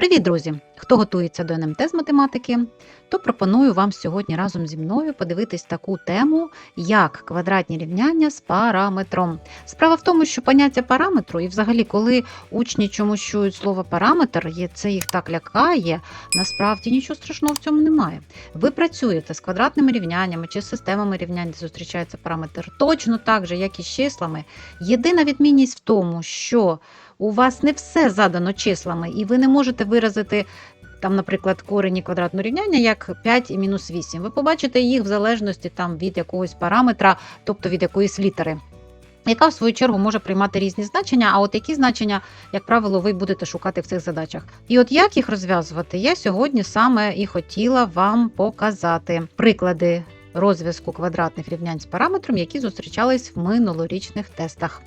Привіт, друзі! Хто готується до НМТ з математики, то пропоную вам сьогодні разом зі мною подивитись таку тему, як квадратні рівняння з параметром. Справа в тому, що поняття параметру, і взагалі, коли учні чомусь чують слово параметр, це їх так лякає. Насправді нічого страшного в цьому немає. Ви працюєте з квадратними рівняннями чи з системами рівнянь, де зустрічається параметр, точно так же, як і з числами. Єдина відмінність в тому, що у вас не все задано числами, і ви не можете виразити. Там, наприклад, корені квадратного рівняння як 5 і мінус 8. Ви побачите їх в залежності там, від якогось параметра, тобто від якоїсь літери, яка в свою чергу може приймати різні значення. А от які значення, як правило, ви будете шукати в цих задачах. І от як їх розв'язувати, я сьогодні саме і хотіла вам показати приклади розв'язку квадратних рівнянь з параметром, які зустрічались в минулорічних тестах.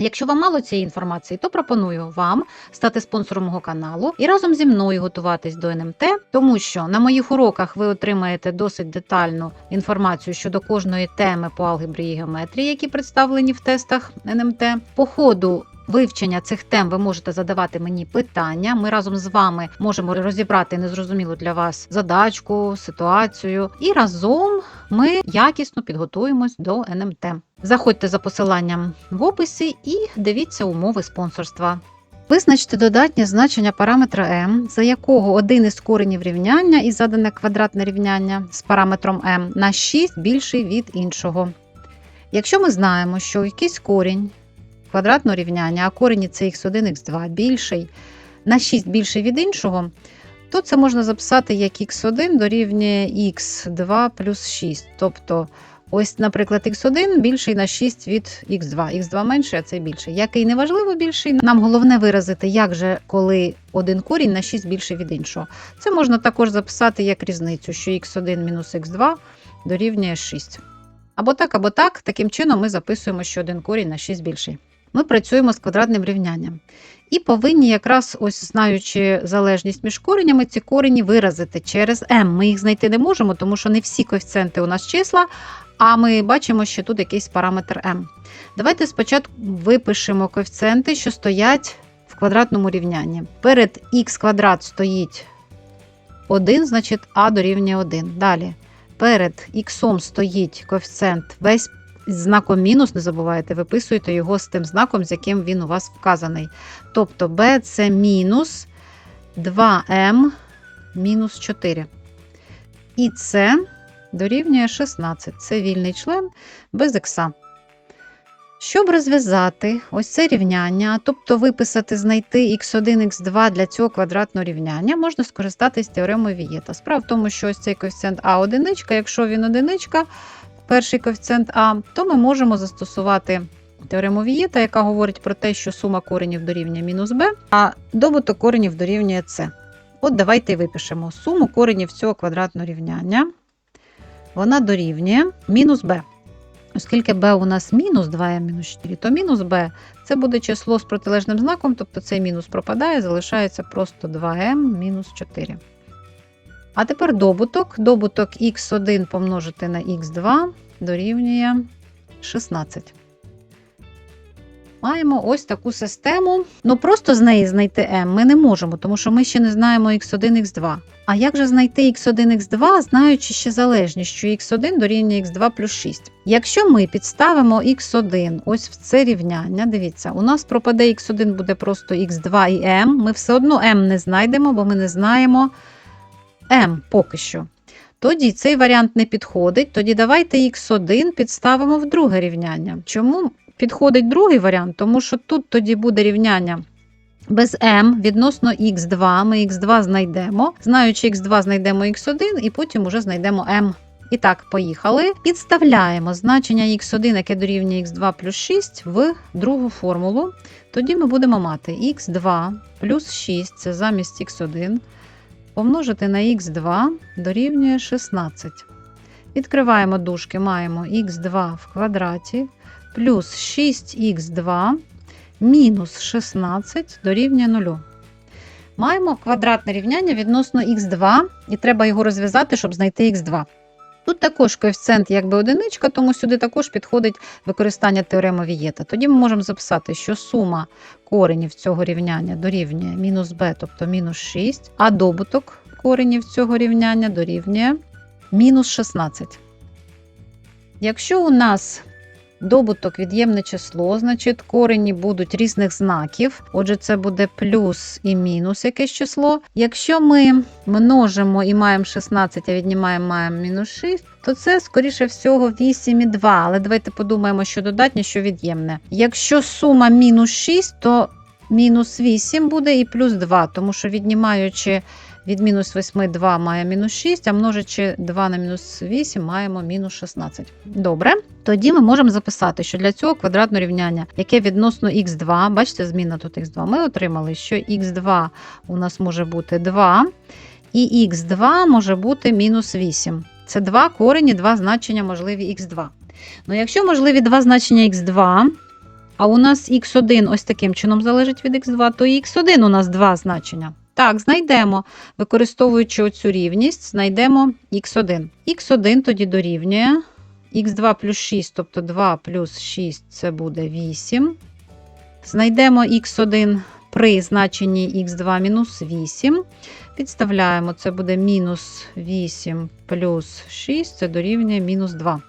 Якщо вам мало цієї інформації, то пропоную вам стати спонсором мого каналу і разом зі мною готуватись до НМТ, тому що на моїх уроках ви отримаєте досить детальну інформацію щодо кожної теми по алгебрі і геометрії, які представлені в тестах НМТ. По ходу Вивчення цих тем ви можете задавати мені питання. Ми разом з вами можемо розібрати незрозумілу для вас задачку, ситуацію, і разом ми якісно підготуємось до НМТ. Заходьте за посиланням в описі і дивіться умови спонсорства. Визначте додатнє значення параметра m, за якого один із коренів рівняння і задане квадратне рівняння з параметром m на 6 більший від іншого. Якщо ми знаємо, що якийсь корінь квадратного рівняння, а корені це x1, x2 більший на 6 більший від іншого, то це можна записати як x1 дорівнює x2 плюс 6. Тобто, ось, наприклад, x1 більший на 6 від x2, x2 менший, а цей більший. Який неважливо більший, нам головне виразити, як же коли один корінь на 6 більший від іншого. Це можна також записати як різницю, що x1 мінус x2 дорівнює 6. Або так, або так. Таким чином ми записуємо, що один корінь на 6 більший ми працюємо з квадратним рівнянням. І повинні, якраз ось знаючи залежність між коренями, ці корені виразити через m. Ми їх знайти не можемо, тому що не всі коефіцієнти у нас числа, а ми бачимо, що тут якийсь параметр m. Давайте спочатку випишемо коефіцієнти, що стоять в квадратному рівнянні. Перед х квадрат стоїть 1, значить а дорівнює 1. Далі. Перед х стоїть коефіцієнт весь знаком мінус, не забувайте, виписуєте його з тим знаком, з яким він у вас вказаний. Тобто b це мінус 2m мінус 4. І це дорівнює 16. Це вільний член без ікса. Щоб розв'язати ось це рівняння, тобто виписати, знайти x1, x2 для цього квадратного рівняння, можна скористатись теоремою Вієта. Справа в тому, що ось цей коефіцієнт А одиничка, якщо він одиничка, перший коефіцієнт А, то ми можемо застосувати теорему Вієта, яка говорить про те, що сума коренів дорівнює мінус b, а добуток коренів дорівнює c. От давайте випишемо суму коренів цього квадратного рівняння. Вона дорівнює мінус b. Оскільки b у нас мінус 2m мінус 4, то мінус b це буде число з протилежним знаком, тобто цей мінус пропадає, залишається просто 2m мінус 4. А тепер добуток. Добуток х1 помножити на х2 дорівнює 16. Маємо ось таку систему. Ну просто з неї знайти m ми не можемо, тому що ми ще не знаємо x1, x2. А як же знайти x1, x2, знаючи ще залежність, що x1 дорівнює x2 плюс 6? Якщо ми підставимо x1 ось в це рівняння, дивіться, у нас пропаде x1 буде просто x2 і m. Ми все одно m не знайдемо, бо ми не знаємо m поки що. Тоді цей варіант не підходить. Тоді давайте x1 підставимо в друге рівняння. Чому підходить другий варіант? Тому що тут тоді буде рівняння без m відносно x2. Ми x2 знайдемо. Знаючи x2, знайдемо x1 і потім уже знайдемо m. І так, поїхали. Підставляємо значення x1, яке дорівнює x2 плюс 6 в другу формулу. Тоді ми будемо мати x2 плюс 6 це замість x1 помножити на х2 дорівнює 16. Відкриваємо дужки, маємо х2 в квадраті плюс 6х2 мінус 16 дорівнює 0. Маємо квадратне рівняння відносно х2, і треба його розв'язати, щоб знайти х2. Тут також коефіцієнт якби одиничка, тому сюди також підходить використання теореми Вієта. Тоді ми можемо записати, що сума коренів цього рівняння дорівнює мінус b, тобто мінус 6, а добуток коренів цього рівняння дорівнює мінус 16. Якщо у нас добуток від'ємне число, значить корені будуть різних знаків. Отже, це буде плюс і мінус якесь число. Якщо ми множимо і маємо 16, а віднімаємо маємо мінус 6, то це, скоріше всього, 8 і 2. Але давайте подумаємо, що додатнє, що від'ємне. Якщо сума мінус 6, то мінус 8 буде і плюс 2, тому що віднімаючи від мінус 8 2 має мінус 6, а множачи 2 на мінус 8 маємо мінус 16. Добре, тоді ми можемо записати, що для цього квадратне рівняння, яке відносно х2, бачите, зміна тут х2, ми отримали, що х2 у нас може бути 2, і х2 може бути мінус 8. Це два корені, два значення можливі х2. Ну, якщо можливі два значення х2, а у нас х1 ось таким чином залежить від х2, то і х1 у нас два значення. Так, знайдемо, використовуючи оцю рівність, знайдемо х1. х1 тоді дорівнює х2 плюс 6, тобто 2 плюс 6 це буде 8. Знайдемо х1 при значенні х2 мінус 8. Підставляємо, це буде мінус 8 плюс 6, це дорівнює мінус 2.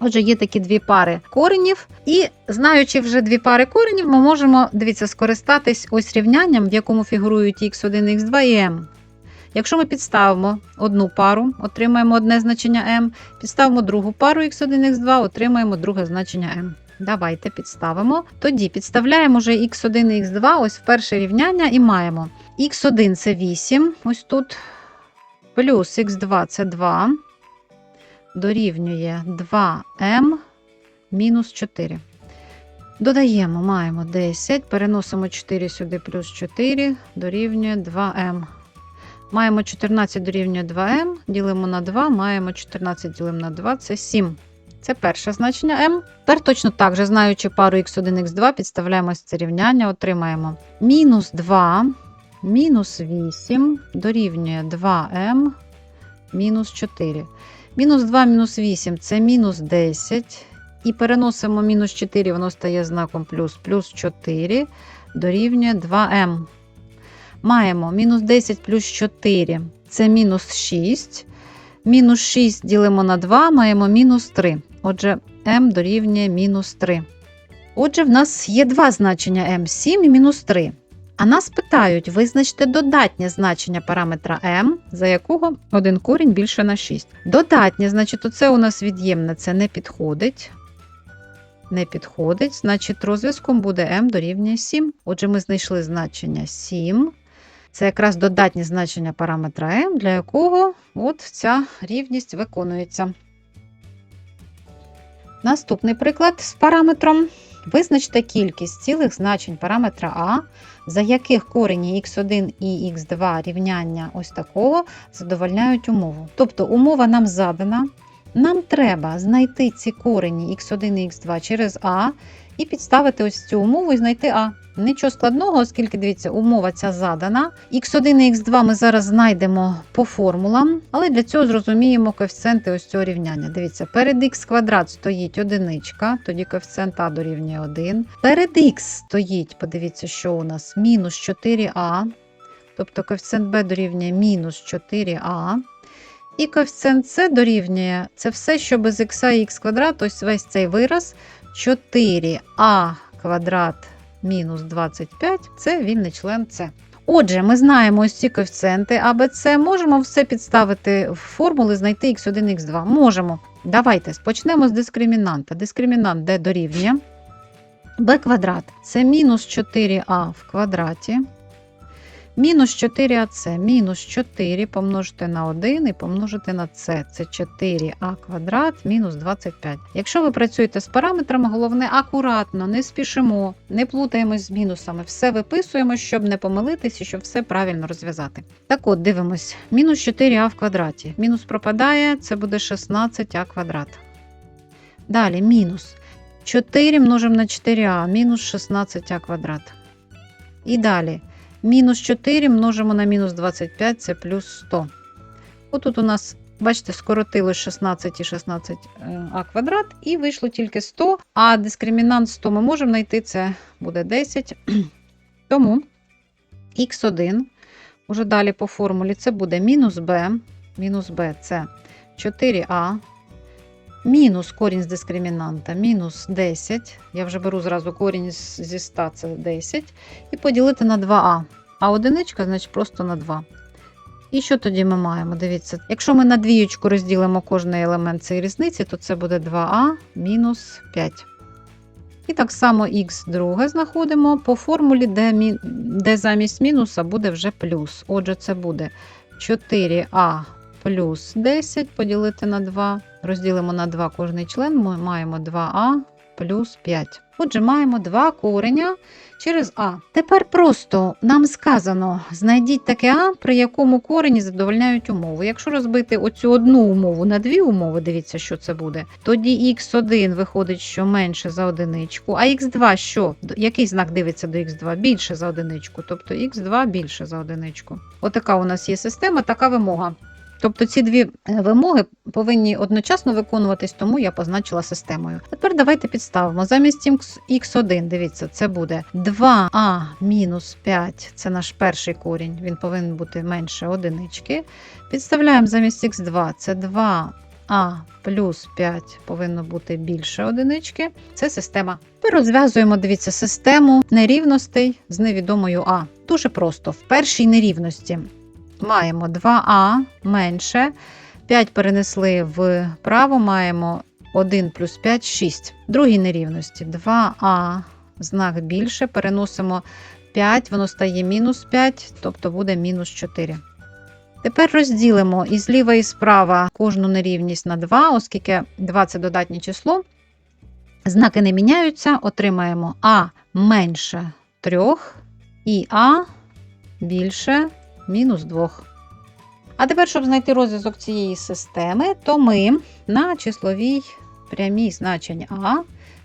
Отже, є такі дві пари коренів, і знаючи вже дві пари коренів, ми можемо дивіться, скористатись ось рівнянням, в якому фігурують x1, x2 і m. Якщо ми підставимо одну пару, отримаємо одне значення m, підставимо другу пару x1, x2, отримаємо друге значення m. Давайте підставимо. Тоді підставляємо вже x1 і x2 ось в перше рівняння і маємо x1 це 8, ось тут, плюс x2 це 2 дорівнює 2m мінус 4. Додаємо, маємо 10, переносимо 4 сюди плюс 4, дорівнює 2m. Маємо 14 дорівнює 2m, ділимо на 2, маємо 14 ділимо на 2, це 7. Це перше значення m. Тепер точно так же, знаючи пару x1, x2, підставляємо це рівняння, отримаємо мінус 2, мінус 8 дорівнює 2m мінус 4. Мінус 2, мінус 8 це мінус 10. І переносимо мінус 4, воно стає знаком плюс, плюс 4 дорівнює 2m. Маємо мінус 10 плюс 4 це мінус 6. Мінус 6 ділимо на 2, маємо мінус 3. Отже, m дорівнює мінус 3. Отже, в нас є два значення m, 7 і мінус 3. А нас питають визначте додатнє значення параметра m, за якого один корінь більше на 6. Додатнє, значить, оце у нас від'ємне, це не підходить. Не підходить, значить, розв'язком буде m дорівнює 7. Отже, ми знайшли значення 7. Це якраз додатнє значення параметра m, для якого от ця рівність виконується. Наступний приклад з параметром. Визначте кількість цілих значень параметра А, за яких корені x1 і x2 рівняння ось такого задовольняють умову. Тобто умова нам задана. Нам треба знайти ці корені x1 і x2 через А і підставити ось цю умову і знайти А. Нічого складного, оскільки дивіться, умова ця задана. x1 і x2 ми зараз знайдемо по формулам, але для цього зрозуміємо коефіцієнти ось цього рівняння. Дивіться, перед х квадрат стоїть одиничка, тоді коефіцієнт А дорівнює 1. Перед х стоїть, подивіться, що у нас мінус 4а, тобто коефіцієнт b дорівнює мінус 4а. І коефіцієнт С дорівнює це все, що без х і х квадрат, ось весь цей вираз 4а квадрат мінус 25 це вільний член С. Отже, ми знаємо ось ці коефіцієнти А, Б, С. Можемо все підставити в формули, знайти х1, х2. Можемо. Давайте почнемо з дискримінанта. Дискримінант d дорівнює b квадрат це мінус 4а в квадраті. Мінус 4ac, мінус 4 помножити на 1 і помножити на c. Це 4а квадрат мінус 25. Якщо ви працюєте з параметрами, головне акуратно, не спішимо, не плутаємось з мінусами. Все виписуємо, щоб не помилитися, щоб все правильно розв'язати. Так от, дивимось: мінус 4а в квадраті. Мінус пропадає, це буде 16а квадрат. Далі мінус 4 множимо на 4а, мінус 16а квадрат. І далі. Мінус 4 множимо на мінус 25, це плюс 100. Отут у нас Бачите, скоротилось 16 і 16 е, а квадрат, і вийшло тільки 100, а дискримінант 100 ми можемо знайти, це буде 10. Тому х1, уже далі по формулі, це буде мінус b, мінус b це 4а, мінус корінь з дискримінанта, мінус 10. Я вже беру зразу корінь зі 100, це 10, і поділити на 2а. А одиничка, значить, просто на 2. І що тоді ми маємо? Дивіться, якщо ми на двіючку розділимо кожний елемент цієї різниці, то це буде 2а мінус 5. І так само х друге знаходимо по формулі, де, де замість мінуса буде вже плюс. Отже, це буде 4а плюс 10 поділити на 2. Розділимо на 2 кожний член, ми маємо 2а плюс 5. Отже, маємо 2 кореня через а. Тепер просто нам сказано: знайдіть таке а, при якому корені задовольняють умову. Якщо розбити оцю одну умову на дві умови, дивіться, що це буде. Тоді х1 виходить, що менше за одиничку, а х2 що? Який знак дивиться до х2? Більше за одиничку, тобто х2 більше за одиничку. Отака у нас є система, така вимога. Тобто ці дві е, вимоги повинні одночасно виконуватись, тому я позначила системою. Тепер давайте підставимо. Замість х1, дивіться, це буде 2а мінус 5, це наш перший корінь, він повинен бути менше одинички. Підставляємо замість х2, це 2а плюс 5 повинно бути більше одинички. Це система. Ми розв'язуємо, дивіться, систему нерівностей з невідомою а. Дуже просто. В першій нерівності маємо 2а менше. 5 перенесли вправо, маємо 1 плюс 5 6. Другій нерівності 2а знак більше. Переносимо 5, воно стає мінус 5, тобто буде мінус 4. Тепер розділимо і зліва і справа кожну нерівність на 2, оскільки 2 це додатнє число. Знаки не міняються, отримаємо а менше 3 і а більше мінус 2. А тепер, щоб знайти розв'язок цієї системи, то ми на числовій прямій значень А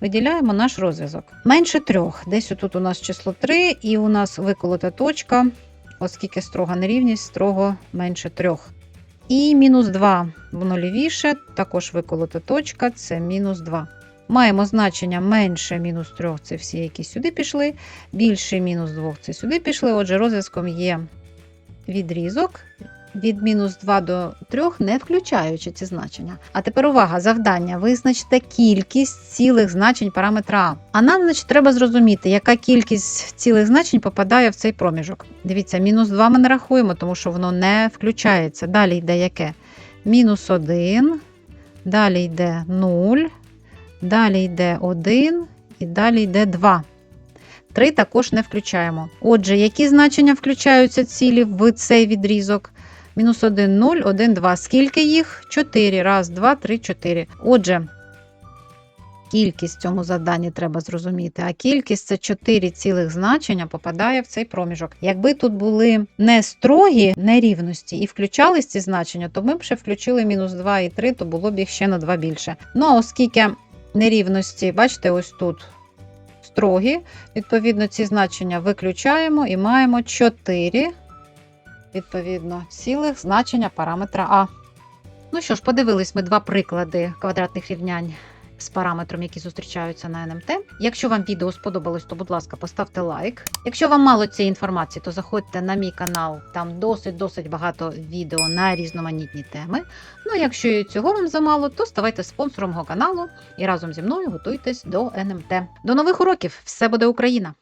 виділяємо наш розв'язок. Менше 3. Десь тут у нас число 3, і у нас виколота точка, оскільки строга нерівність, строго менше 3. І мінус 2 воно лівіше, також виколота точка, це мінус 2. Маємо значення менше мінус 3, це всі, які сюди пішли, більше мінус 2 це сюди пішли. Отже, розв'язком є відрізок від мінус 2 до 3, не включаючи ці значення. А тепер увага, завдання. Визначте кількість цілих значень параметра А. А нам, значить, треба зрозуміти, яка кількість цілих значень попадає в цей проміжок. Дивіться, мінус 2 ми не рахуємо, тому що воно не включається. Далі йде яке? Мінус 1, далі йде 0, далі йде 1 і далі йде 2. 3 також не включаємо. Отже, які значення включаються цілі в цей відрізок? Мінус 1, 0, 1, 2. Скільки їх? 4. Раз, 2, 3, 4. Отже, кількість в цьому заданні треба зрозуміти. А кількість це 4 цілих значення попадає в цей проміжок. Якби тут були не строгі нерівності і включались ці значення, то ми б ще включили мінус 2 і 3, то було б їх ще на 2 більше. Ну а оскільки нерівності, бачите, ось тут строгі, відповідно, ці значення виключаємо і маємо 4 відповідно, цілих значення параметра А. Ну що ж, подивились ми два приклади квадратних рівнянь з параметром, які зустрічаються на НМТ. Якщо вам відео сподобалось, то будь ласка, поставте лайк. Якщо вам мало цієї інформації, то заходьте на мій канал, там досить-досить багато відео на різноманітні теми. Ну а якщо і цього вам замало, то ставайте спонсором мого каналу і разом зі мною готуйтесь до НМТ. До нових уроків! Все буде Україна!